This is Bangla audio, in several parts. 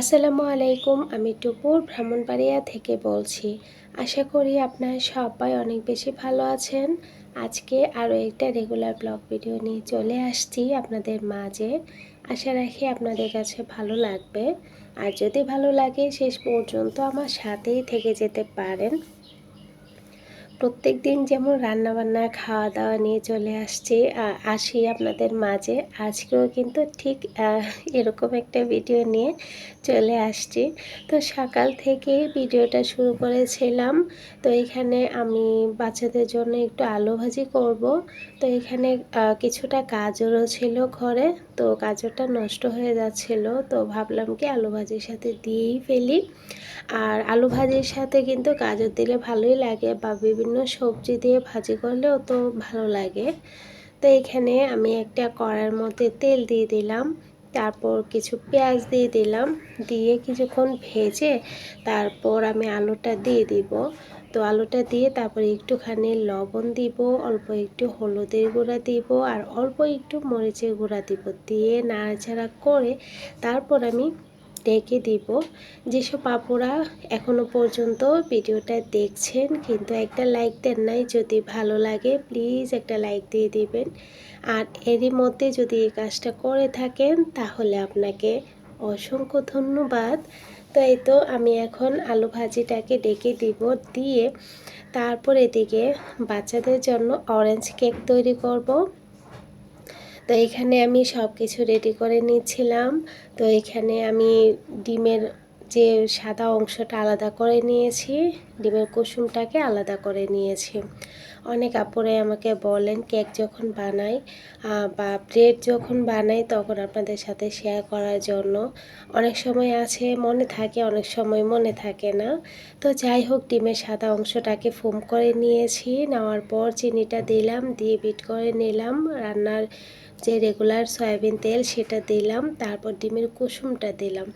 আসসালামু আলাইকুম, আমি টুপুর ভ্রমণবাড়িয়া থেকে বলছি। আশা করি আপনার সবাই অনেক বেশি ভালো আছেন। আজকে আরও একটা রেগুলার ব্লগ ভিডিও নিয়ে চলে আসছি আপনাদের মাঝে। আশা রাখি আপনাদের কাছে ভালো লাগবে। আর যদি ভালো লাগে, শেষ পর্যন্ত আমার সাথেই থেকে যেতে পারেন। প্রত্যেক দিন যেমন রান্নাবান্না খাওয়া দাওয়া নিয়ে চলে আসছি আসি আপনাদের মাঝে। আজকেও কিন্তু ঠিক এরকম একটা ভিডিও নিয়ে চলে আসছি। তো সকাল থেকে ভিডিওটা শুরু করেছিলাম। তো এখানে আমি বাচ্চাদের জন্য একটু আলু ভাজি করব। তো এখানে কিছুটা গাজরও ছিল ঘরে। তো গাজরটা নষ্ট হয়ে যাচ্ছিল, তো ভাবলাম কি আলু ভাজির সাথে দিয়েই ফেলি। আর আলু ভাজির সাথে কিন্তু গাজর দিলে ভালোই লাগে বা বিভিন্ন সবজি দিয়ে ভাজি করলেও তো ভালো লাগে। তো এখানে আমি একটা কড়ার মধ্যে তেল দিয়ে দিলাম, তারপর কিছু পেঁয়াজ দিয়ে দিলাম, দিয়ে কিছুক্ষণ ভেজে তারপর আমি আলুটা দিয়ে দিব। তো আলুটা দিয়ে তারপরে একটুখানি লবণ দিব, অল্প একটু হলুদের গুঁড়া দিব আর অল্প একটু মরিচের গুঁড়া দিব। দিয়ে নাড়াচাড়া করে তারপর আমি ডেকে দিব। যেসব আপুরা এখনও পর্যন্ত ভিডিওটা দেখছেন কিন্তু একটা লাইক দেন নাই, যদি ভালো লাগে প্লিজ একটা লাইক দিয়ে দিবেন। আর এরই মধ্যে যদি এই কাজটা করে থাকেন তাহলে আপনাকে অসংখ্য ধন্যবাদ। তো এই তো আমি এখন আলু ভাজিটাকে ডেকে দিব, দিয়ে তারপর এদিকে বাচ্চাদের জন্য অরেঞ্জ কেক তৈরি করব। তো এখানে আমি সব কিছু রেডি করে নিচ্ছিলাম। তো এখানে আমি ডিমের যে সাদা অংশটা আলাদা করে নিয়েছি, ডিমের কুসুমটাকে আলাদা করে নিয়েছি। অনেক আপুরে আমাকে বলেন কেক যখন বানাই বা ব্রেড যখন বানাই তখন আপনাদের সাথে শেয়ার করার জন্য। অনেক সময় আছে, মনে থাকে, অনেক সময় মনে থাকে না। তো যাই হোক, ডিমের সাদা অংশটাকে ফোম করে নিয়েছি, নেওয়ার পর চিনিটা দিলাম, দিয়ে বিট করে নিলাম। রান্নার যে রেগুলার সয়াবিন তেল সেটা দিলাম, তারপর ডিমের কুসুমটা দিলাম।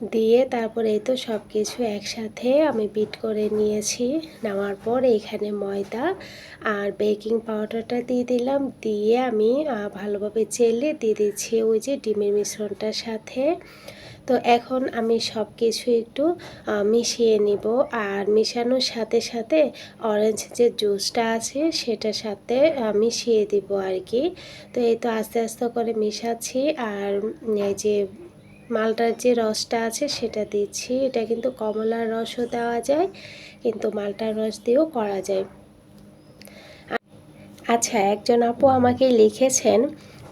দিয়ে তারপরে এই তো সব কিছু একসাথে আমি বিট করে নিয়েছি। নেওয়ার পর এখানে ময়দা আর বেকিং পাউডারটা দিয়ে দিলাম। দিয়ে আমি ভালোভাবে চেলে দিয়ে দিচ্ছি ওই যে ডিমের মিশ্রণটার সাথে। তো এখন আমি সব কিছু একটু মিশিয়ে নিব। আর মিশানোর সাথে সাথে অরেঞ্জ যে জুসটা আছে সেটার সাথে মিশিয়ে দিব আর কি। তো এই তো আস্তে আস্তে করে মিশাচ্ছি। আর এই যে মালটার যে রসটা আছে সেটা দিচ্ছি। এটা কিন্তু কমলার রসও দেওয়া যায়, কিন্তু মালটার রস দিয়েও করা যায়। আচ্ছা একজন আপু আমাকে লিখেছেন,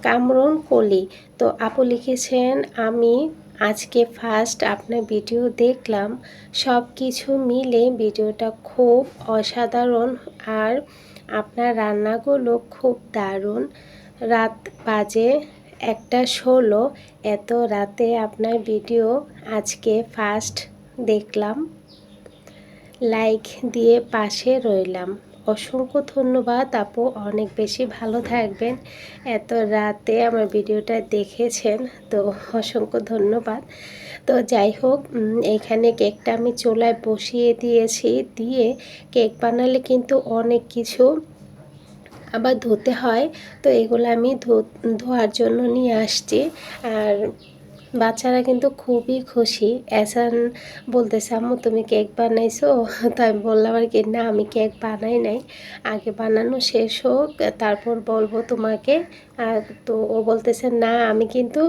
কামরুন কলি। তো আপু লিখেছেন, আমি আজকে ফার্স্ট আপনার ভিডিও দেখলাম। সব কিছু মিলে ভিডিওটা খুব অসাধারণ আর আপনার রান্নাগুলো খুব দারুণ। রাত বাজে একটা ষোলো, এত রাতে আপনার ভিডিও আজকে ফার্স্ট দেখলাম। লাইক দিয়ে পাশে রইলাম। অসংখ্য ধন্যবাদ আপু, অনেক বেশি ভালো থাকবেন। এত রাতে আমার ভিডিওটা দেখেছেন, তো অসংখ্য ধন্যবাদ। তো যাই হোক এখানে কেকটা আমি চোলায় বসিয়ে দিয়েছি, দিয়ে কেক বানালে কিন্তু অনেক কিছু আবার ধুতে হয়। তো এগুলো আমি ধোয়ার জন্য নিয়ে আসছি। আর বাচ্চারা কিন্তু খুবই খুশি। এসান বলতেছে, আম্মু, তুমি কেক বানাইছো? তো আমি বললাম আর কি, না, আমি কেক বানাই নাই। আগে বানানো শেষ হোক, তারপর বলব তোমাকে তো ও বলতেছে, না, আমি কিন্তু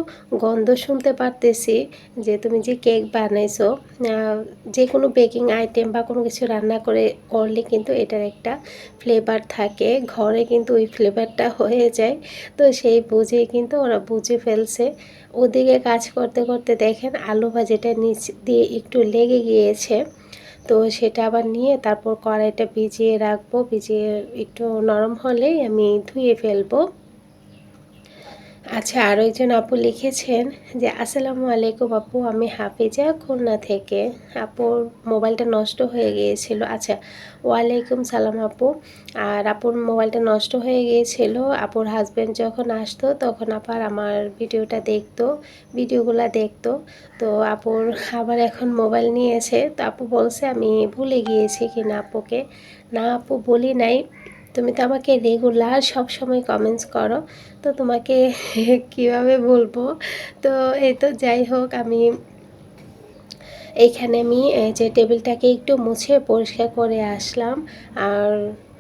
গন্ধ শুনতে পারতেছি যে তুমি যে কেক বানাইছো যে কোনো বেকিং আইটেম বা কোনো কিছু রান্না করে করলে কিন্তু এটার একটা ফ্লেভার থাকে, ঘরে কিন্তু ওই ফ্লেভারটা হয়ে যায়। তো সেই বুঝে কিন্তু ওরা বুঝে ফেলছে। ওদিকে কাজ করতে করতে দেখেন আলু ভাজিটা নিচ দিয়ে একটু লেগে গিয়েছে। তো সেটা আবার নিয়ে তারপর কড়াইটা ভিজিয়ে রাখব, ভিজিয়ে একটু নরম হলেই আমি ধুয়ে ফেলব। আচ্ছা আরও একজন আপু লিখেছেন যে, আসসালামু আলাইকুম আপু, আমি হাফিজা খুলনা থেকে। আপুর মোবাইলটা নষ্ট হয়ে গিয়েছিল। আচ্ছা ওয়ালাইকুম সালাম আপু। আর আপুর মোবাইলটা নষ্ট হয়ে গিয়েছিল, আপুর হাজব্যান্ড যখন আসতো, তখন আবার আমার ভিডিওটা দেখতো, ভিডিওগুলো দেখতো। তো আপুর আবার এখন মোবাইল নিয়েছে। তো আপু বলছে, আমি ভুলে গিয়েছি কিনা আপুকে। না আপু বলি নাই। তুমি তো আমাকে রেগুলার সব সময় কমেন্টস করো, তো তোমাকে কীভাবে বলব? তো এই তো যাই হোক, আমি এইখানে আমি যে টেবিলটাকে একটু মুছে পরিষ্কার করে আসলাম। আর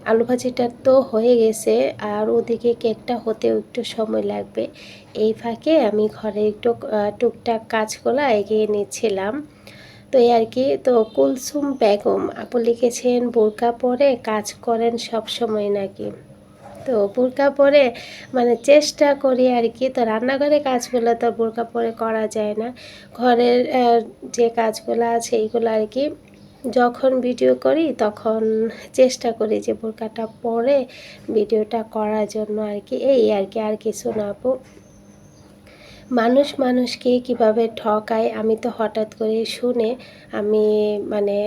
আলু ভাজিটা তো হয়ে গেছে, আর ওদিকে কেকটা হতেও একটু সময় লাগবে। এই ফাঁকে আমি ঘরে একটু টুকটাক কাজগুলো এগিয়ে নিচ্ছিলাম। তো এই আর কি, তো কুলসুম বেগম, আপু লিখেছেন, বোরকা পরে কাজ করেন সব সময় নাকি? তো বোরকা পরে মানে চেষ্টা করি আর কি, তো রান্নাঘরে কাজগুলো তো বোরকা পরে করা যায় না। ঘরের যে কাজগুলো আছে এইগুলো আর কি, যখন ভিডিও করি তখন চেষ্টা করি যে বোরকাটা পরে ভিডিওটা করার জন্য আর কি, এই আর কি, আর কিছু না আপু। মানুষ মানুষকে কীভাবে ঠকায়, আমি তো হঠাৎ করে শুনে আমি মানে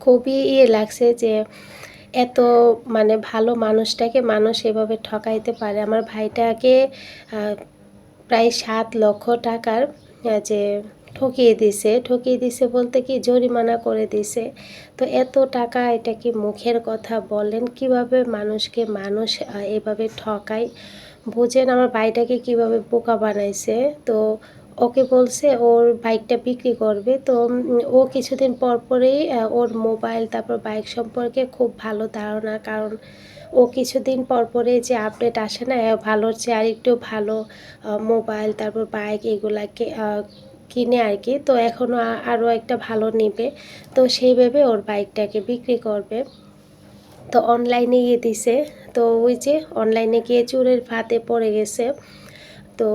খুবই ইয়ে লাগছে যে এত মানে ভালো মানুষটাকে মানুষ এভাবে ঠকাইতে পারে। আমার ভাইটাকে প্রায় সাত লক্ষ টাকার যে ঠকিয়ে দিছে ঠকিয়ে দিছে বলতে কি জরিমানা করে দিছে। তো এত টাকা এটা কি মুখের কথা বলেন? কীভাবে মানুষকে মানুষ এভাবে ঠকায়? বুঝেন আমার ভাইটাকে কীভাবে বোকা বানাইছে। তো ওকে বলছে, ওর বাইকটা বিক্রি করবে। তো ও কিছুদিন পর পরেই ওর মোবাইল, তারপর বাইক সম্পর্কে খুব ভালো ধারণা। কারণ ও কিছুদিন পর পরে যে আপডেট আসে না ভালোর চেয়ে আর একটু ভালো মোবাইল, তারপর বাইক, এগুলাকে কিনে আর কি। তো এখনও আরও একটা ভালো নেবে। তো সেইভাবে ওর বাইকটাকে বিক্রি করবে। তো অনলাইনে ইয়ে দিছে। তো ওই যে অনলাইনে গিয়ে চুরের ফাঁদে পড়ে গেছে। তো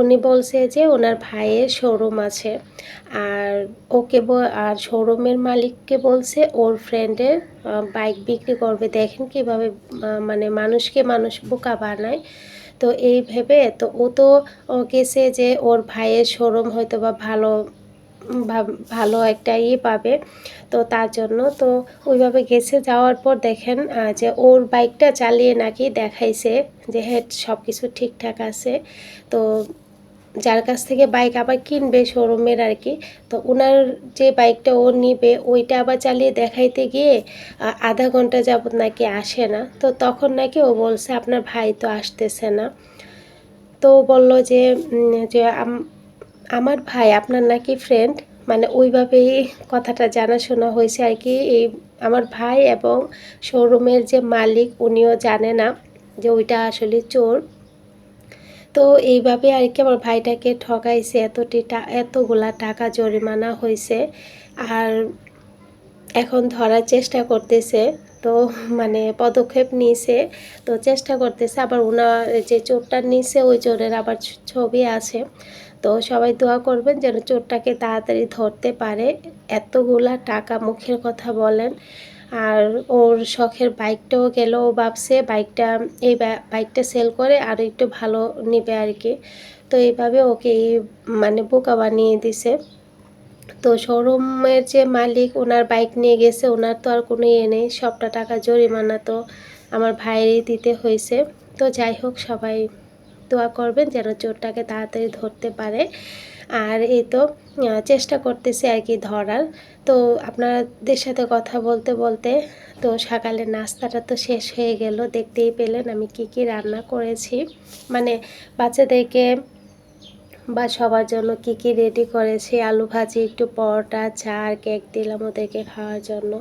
উনি বলছে যে ওনার ভাইয়ের শোরুম আছে। আর ওকে আর শোরুমের মালিককে বলছে ওর ফ্রেন্ডের বাইক বিক্রি করবে। দেখেন কীভাবে মানে মানুষকে মানুষ বোকা বানায়। তো এই ভেবে তো ও তো গেছে যে ওর ভাইয়ের শোরুম হয়তো বা ভালো ভালো একটা ইয়ে পাবে। তো তার জন্য তো ওইভাবে গেছে। যাওয়ার পর দেখেন যে ওর বাইকটা চালিয়ে নাকি দেখাইছে যে হ্যাঁ সব কিছু ঠিকঠাক আছে। তো যার কাছ থেকে বাইক আবার কিনবে শোরুমের আর কি তো ওনার যে বাইকটা ও নিবে, ওইটা আবার চালিয়ে দেখাইতে গিয়ে আধা ঘণ্টা যাবত নাকি আসে না। তো তখন নাকি ও বলছে, আপনার ভাই তো আসতেছে না। তো বলল যে যে, আম- আমার ভাই আপনার নাকি ফ্রেন্ড মানে ওইভাবেই কথাটা জানাশোনা হয়েছে আর কি এই আমার ভাই এবং শোরুমের যে মালিক, উনিও জানে না যে ওইটা আসলে চোর। তো এইভাবে আর কি আমার ভাইটাকে ঠকাইছে এতটি এতগুলা টাকা জরিমানা হয়েছে আর এখন ধরার চেষ্টা করতেছে, তো মানে পদক্ষেপ নিয়েছে তো চেষ্টা করতেছে। আবার ওনার যে চোরটা নিছে, ওই চোরের আবার ছবি আছে। তো সবাই দোয়া করবেন যেন চোরটাকে তাড়াতাড়ি ধরতে পারে। এতগুলা টাকা মুখের কথা বলেন আর ওর শখের বাইকটাও গেল, ও ভাবছে বাইকটা, এই বাইকটা সেল করে আরও একটু ভালো নেবে আর কি। তো এইভাবে ওকে এই মানে বোকা বানিয়ে দিছে। তো শোরুমের যে মালিক, ওনার বাইক নিয়ে গেছে, ওনার তো আর কোনো ইয়ে নেই, সবটা টাকা জরিমানা তো আমার ভাইয়েরই দিতে হয়েছে। তো যাই হোক, সবাই দোয়া করবেন যেন চোরটাকে তাড়াতাড়ি ধরতে পারে। আর এই তো চেষ্টা করতেছি আর কি ধরার। তো আপনাদের সাথে কথা বলতে বলতে, তো সকালের নাস্তাটা তো শেষ হয়ে গেল। দেখতেই পেলেন আমি কি কি রান্না করেছি। মানে বাচ্চাদেরকে বা সবার জন্য কি কি রেডি করেছি। আলু ভাজি, একটু পরোটা, চা আর কেক দিলাম ওদেরকে খাওয়ার জন্য।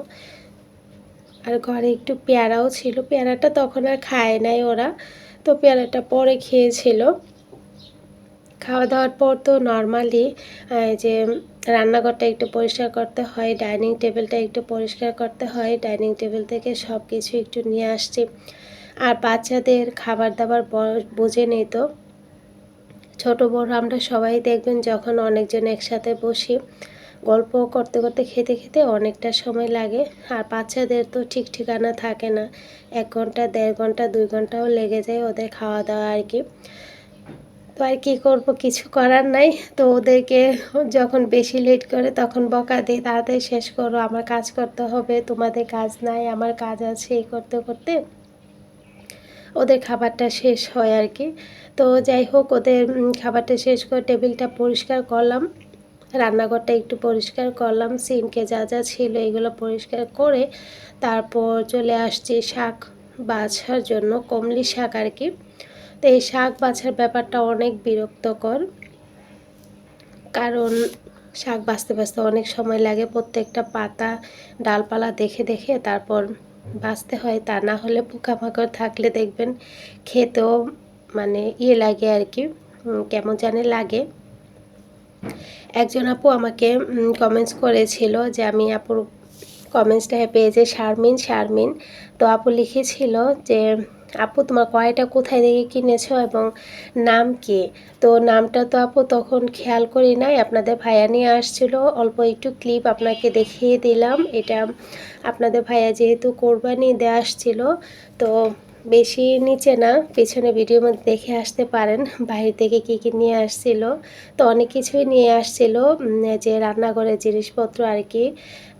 আর ঘরে একটু পেয়ারাও ছিল। পেয়ারাটা তখন আর খায় নাই ওরা। তো পেয়ারাটা পরে খেয়েছিল। খাওয়া দাওয়ার পর তো নর্মালি যে রান্নাঘরটা একটু পরিষ্কার করতে হয় ডাইনিং টেবিলটা একটু পরিষ্কার করতে হয় ডাইনিং টেবিল থেকে সব কিছু একটু নিয়ে আসছি। আর বাচ্চাদের খাবার দাবার বুঝে নেই তো। ছোট বড় আমরা সবাই দেখবেন যখন অনেকজন একসাথে বসি, গল্প করতে করতে, খেতে খেতে অনেকটা সময় লাগে। আর বাচ্চাদের তো ঠিক ঠিকানা থাকে না। এক ঘণ্টা, দেড় ঘণ্টা, দুই ঘন্টাও লেগে যায় ওদের খাওয়া দাওয়া আর কি। তো আর কি করব, কিছু করার নাই। তো ওদেরকে যখন বেশি লেট করে তখন বকা দিই, তাড়াতাড়ি শেষ করো, আমার কাজ করতে হবে, তোমাদের কাজ নাই, আমার কাজ আছে এই করতে করতে। ওদের খাবারটা শেষ হয় আর কি। তো যাই হোক, ওদের খাবারটা শেষ করে টেবিলটা পরিষ্কার করলাম। রান্নাঘরটা একটু পরিষ্কার করলাম সিনকে যা যা ছিল এগুলো পরিষ্কার করে তারপর চলে আসছি শাক বাছার জন্য, কমলি শাক আর কি। তো এই শাক বাছার ব্যাপারটা অনেক বিরক্তকর। কারণ শাক বাঁচতে বাঁচতে অনেক সময় লাগে প্রত্যেকটা পাতা, ডালপালা দেখে দেখে তারপর বাঁচতে হয়। তা না হলে পোকামাকড় থাকলে দেখবেন খেতেও মানে ইয়ে লাগে আর কি কেমন জানে লাগে। একজন আপু আমাকে কমেন্টস করেছিল যে আমি আপুর কমেন্টসটা পেয়েছে শারমিন শারমিন। তো আপু লিখেছিল যে আপু, তোমার কয়টা কোথায় থেকে কিনেছো এবং নাম কি? তো নামটা তো আপু তখন খেয়াল করি নাই, আপনাদের ভাইয়া নিয়ে আসছিল। অল্প একটু ক্লিপ আপনাকে দেখিয়ে দিলাম। এটা আপনাদের ভাইয়া যেহেতু কোরবানি দিয়ে আসছিল, তো বেশি নিচে না, পেছনে ভিডিও মধ্যে দেখে আসতে পারেন বাইরে থেকে কী কী নিয়ে আসছিল। তো অনেক কিছুই নিয়ে আসছিল যে রান্নাঘরের জিনিসপত্র আর কি।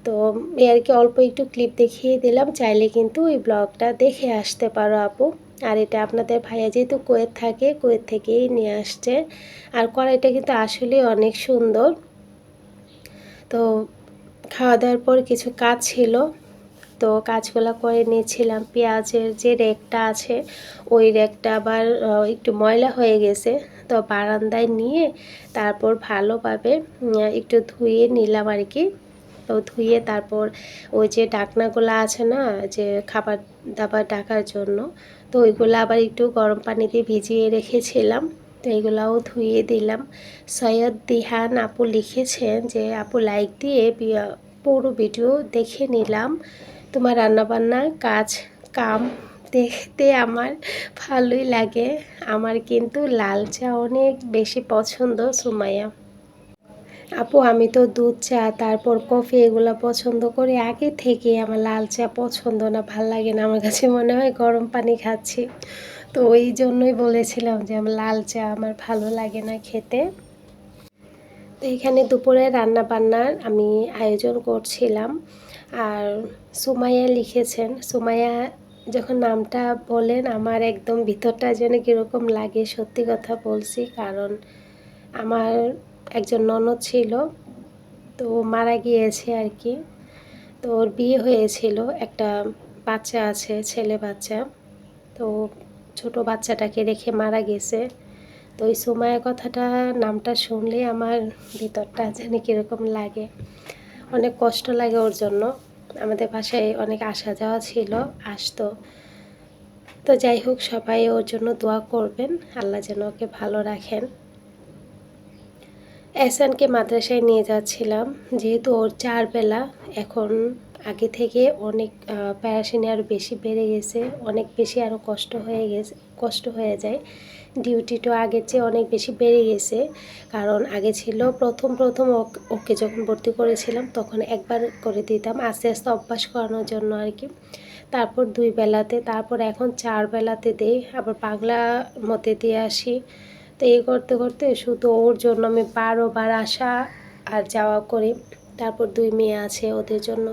তো এই আর কি অল্প একটু ক্লিপ দেখিয়ে দিলাম, চাইলে কিন্তু ওই ব্লগটা দেখে আসতে পারো আপু। আর এটা আপনাদের ভাইয়া যেহেতু কুয়েত থাকে, কুয়েত থেকেই নিয়ে আসছে। আর কড়াইটা কিন্তু আসলে অনেক সুন্দর। তো খাওয়া দাওয়ার পর কিছু কাজ ছিল। তো কাজগুলো করে নিয়েছিলাম। পেঁয়াজের যে রেকটা আছে, ওই রেকটা আবার একটু ময়লা হয়ে গেছে। তো বারান্দায় নিয়ে তারপর ভালোভাবে একটু ধুয়ে নিলাম আর কি। তো ধুয়ে তারপর ওই যে ডাকনাগুলো আছে না, যে খাবার দাবার ডাকার জন্য, তো ওইগুলো আবার একটু গরম পানি দিয়ে ভিজিয়ে রেখেছিলাম। তো এগুলাও ধুয়ে দিলাম। সৈয়দ দিহান আপু লিখেছেন যে, আপু লাইক দিয়ে পুরো ভিডিও দেখে নিলাম। তোমার রান্নাবান্নার কাজ, কাম দেখতে আমার ভালোই লাগে। আমার কিন্তু লাল চা অনেক বেশি পছন্দ, সুমাইয়া। আপু, আমি তো দুধ চা, তারপর কফি এগুলো পছন্দ করি। আগে থেকে আমার লাল চা পছন্দ না, ভালো লাগে না। আমার কাছে মনে হয় গরম পানি খাচ্ছি। তো ওই জন্যই বলেছিলাম যে আমার লাল চা আমার ভালো লাগে না খেতে। তো এখানে দুপুরে রান্না বান্নার আমি আয়োজন করছিলাম। আর সুমাইয়া লিখেছেন, সুমাইয়া যখন নামটা বলেন, আমার একদম ভিতরটা যেন কীরকম লাগে, সত্যি কথা বলছি। কারণ আমার একজন ননদ ছিল, তো মারা গিয়েছে আর কি। তো ওর বিয়ে হয়েছিল, একটা বাচ্চা আছে, ছেলে বাচ্চা। তো ছোট বাচ্চাটাকে রেখে মারা গেছে। তো ওই সময়ের কথাটা, নামটা শুনলে আমার ভিতরটা জানি কীরকম লাগে। অনেক কষ্ট লাগে ওর জন্য। আমাদের বাসায় অনেক আসা যাওয়া ছিল, আসতো। তো যাই হোক, সবাই ওর জন্য দোয়া করবেন। আল্লাহ যেন ওকে ভালো রাখেন। এসানকে মাদ্রাসায় নিয়ে যাচ্ছিলাম। যেহেতু ওর চার বেলা, এখন আগে থেকে অনেক প্যারাসিনে আরও বেশি বেড়ে গেছে, অনেক বেশি আরও কষ্ট হয়ে গেছে, কষ্ট হয়ে যায়। ডিউটিটা আগের চেয়ে অনেক বেশি বেড়ে গেছে, কারণ আগে ছিল প্রথম প্রথম ওকে যখন ভর্তি করেছিলাম, তখন একবার করে দিতাম, আস্তে আস্তে অভ্যাস করানোর জন্য আর কি। তারপর দুই বেলাতে, তারপর এখন চার বেলাতে দেই, আবার বাংলা মতে দিয়ে আসি। তো এই করতে করতে শুধু ওর জন্য আমি বারোবার আসা আর যাওয়া করি। তারপর দুই মেয়ে আছে ওদের জন্য।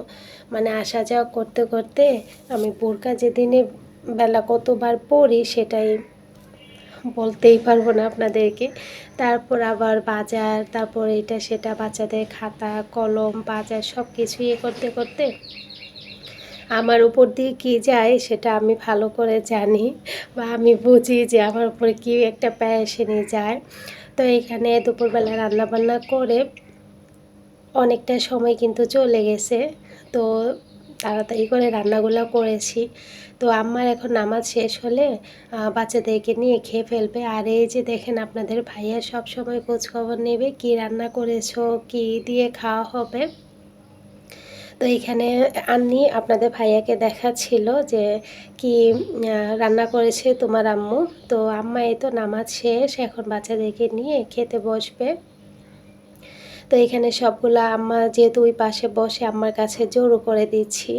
মানে আসা যাওয়া করতে করতে আমি বোরকা যেদিনে বেলা কতবার পড়ি সেটাই বলতেই পারব না আপনাদেরকে। তারপর আবার বাজার, তারপর এটা সেটা বাচ্চাদের খাতা, কলম, বাজার সব কিছু ইয়ে করতে করতে আমার উপর দিয়ে কী যায় সেটা আমি ভালো করে জানি বা আমি বুঝি যে আমার উপরে কী একটা প্যাশনে যায়। তো এখানে দুপুরবেলা রান্নাবান্না করে অনেকটা সময় কিন্তু চলে গেছে। তো তাড়াতাড়ি করে রান্নাগুলো করেছি। তো আমার এখন নামাজ শেষ হলে বাচ্চাদেরকে নিয়ে খেয়ে ফেলবে। আর এই যে দেখেন আপনাদের ভাইয়া সব সময় খোঁজখবর নেবে, কি রান্না করেছ, কি দিয়ে খাওয়া হবে। তো এখানে আন্নি আপনাদের ভাইয়াকে দেখাচ্ছিল যে কি রান্না করেছে তোমার আম্মু। তো আম্মা এই তো নামাজ শেষ, এখন বাচ্চাদেরকে নিয়ে খেতে বসবে। তো এখানে সবগুলো আম্মা যেহেতু ওই পাশে বসে আম্মার কাছে জোরও করে দিচ্ছি।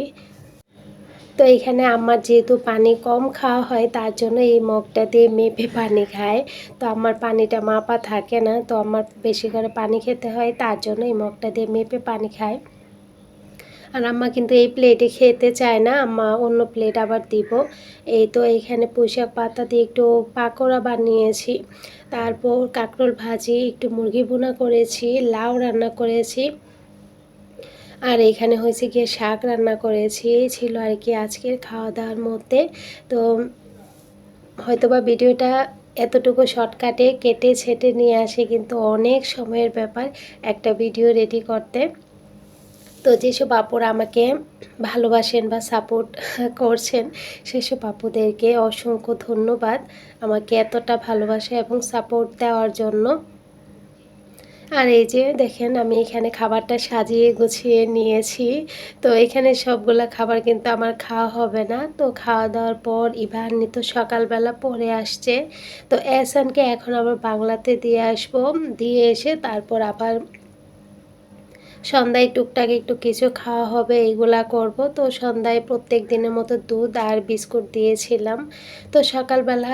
তো এখানে আমার যেহেতু পানি কম খাওয়া হয়, তার জন্য এই মগটা দিয়ে মেপে পানি খায়। তো আমার পানিটা মাপা থাকে না, তো আমার বেশি করে পানি খেতে হয়, তার জন্য এই মগটা দিয়ে মেপে পানি খায়। আর আম্মা কিন্তু এই প্লেটে খেতে চায় না, আম্মা অন্য প্লেট আবার দিব। এই তো এইখানে পুঁইশাক পাতা দিয়ে একটু পাকোড়া বানিয়েছি, তারপর কাঁকরোল ভাজি, একটু মুরগি বোনা করেছি, লাউ রান্না করেছি, আর এখানে হয়েছে গিয়ে শাক রান্না করেছি, এই ছিল আর কি আজকের খাওয়া দাওয়ার মধ্যে। তো হয়তোবা ভিডিওটা এতটুকু শর্টকাটে কেটে ছেটে নিয়ে আসে, কিন্তু অনেক সময়ের ব্যাপার একটা ভিডিও রেডি করতে। তো যেসব আপুরা আমাকে ভালোবাসেন বা সাপোর্ট করছেন, সেসব আপুদেরকে অসংখ্য ধন্যবাদ। আমাকে এতটা ভালোবাসা এবং সাপোর্ট দেওয়ার জন্য। আর এই যে দেখেন, আমি এখানে খাবারটা সাজিয়ে গুছিয়ে নিয়েছি। তো এখানে সবগুলা খাবার কিন্তু আমার খাওয়া হবে না। তো খাওয়া দাওয়ার পর ইভান্নি তো সকালবেলা পরে আসছে। তো এসানকে এখন আবার বাংলাতে দিয়ে আসব। দিয়ে এসে তারপর আবার সন্ধ্যায় টুকটাক একটু কিছু খাওয়া হবে, এইগুলা করব। তো সন্ধ্যায় প্রত্যেক দিনের মতো দুধ আর বিস্কুট দিয়েছিলাম। তো সকালবেলা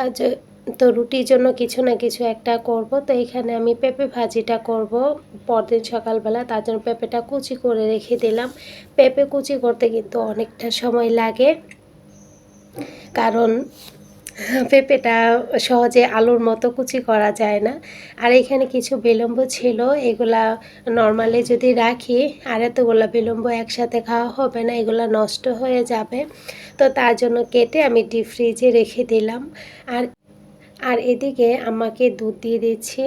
তো রুটির জন্য কিছু না কিছু একটা করব। তো এখানে আমি পেঁপে ভাজিটা করব। পরদিন সকালবেলা তার জন্য পেঁপেটা কুচি করে রেখে দিলাম। পেঁপে কুচি করতে কিন্তু অনেকটা সময় লাগে। কারণ পেঁপেটা সহজে আলুর মতো কুচি করা যায় না। আর এখানে কিছু বিলম্ব ছিল, এগুলা নর্মালি যদি রাখি, আর এতগুলো বিলম্ব একসাথে খাওয়া হবে না, এগুলো নষ্ট হয়ে যাবে। তো তার জন্য কেটে আমি ডিপ ফ্রিজে রেখে দিলাম। আর আর এদিকে আম্মাকে দুধ দিয়ে দিচ্ছি।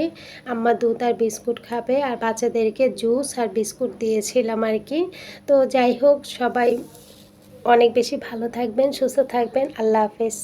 আম্মা দুধ আর বিস্কুট খাবে, আর বাচ্চাদেরকে জুস আর বিস্কুট দিয়েছিলাম আর কি। তো যাই হোক, সবাই অনেক বেশি ভালো থাকবেন, সুস্থ থাকবেন, আল্লাহ হাফেজ।